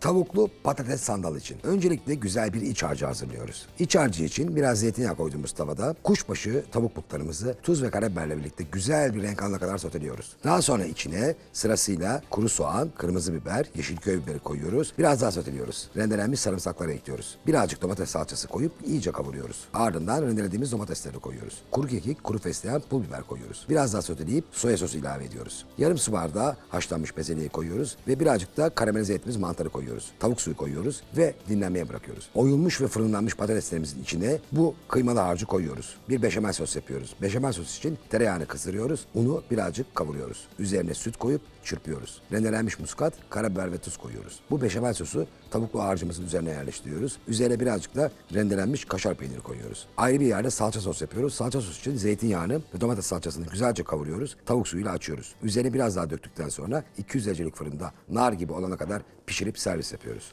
Tavuklu patates sandal için. Öncelikle güzel bir iç harcı hazırlıyoruz. İç harcı için biraz zeytinyağı koyduğumuz tavada kuşbaşı tavuk butlarımızı tuz ve karabiberle birlikte güzel bir renk alana kadar soteliyoruz. Daha sonra içine sırasıyla kuru soğan, kırmızı biber, yeşil köy biberi koyuyoruz. Biraz daha soteliyoruz. Rendelenmiş sarımsakları ekliyoruz. Birazcık domates salçası koyup iyice kavuruyoruz. Ardından rendelediğimiz domatesleri koyuyoruz. Kuru kekik, kuru fesleğen, pul biber koyuyoruz. Biraz daha soteleyip soya sosu ilave ediyoruz. Yarım su bardağı haşlanmış bezeliği koyuyoruz ve birazcık da karamelize ettiğimiz mantarı koyuyoruz. Tavuk suyu koyuyoruz ve dinlenmeye bırakıyoruz. Oyulmuş ve fırınlanmış patateslerimizin içine bu kıymalı harcı koyuyoruz. Bir beşamel sos yapıyoruz. Beşamel sos için tereyağını kızdırıyoruz. Unu birazcık kavuruyoruz. Üzerine süt koyup çırpıyoruz. Rendelenmiş muskat, karabiber ve tuz koyuyoruz. Bu beşamel sosu tavuklu harcımızın üzerine yerleştiriyoruz. Üzerine birazcık da rendelenmiş kaşar peyniri koyuyoruz. Ayrı bir yerde salça sos yapıyoruz. Salça sos için zeytinyağını ve domates salçasını güzelce kavuruyoruz. Tavuk suyuyla açıyoruz. Üzerine biraz daha döktükten sonra 200 derecelik fırında nar gibi olana kadar pişirip servis yapıyoruz.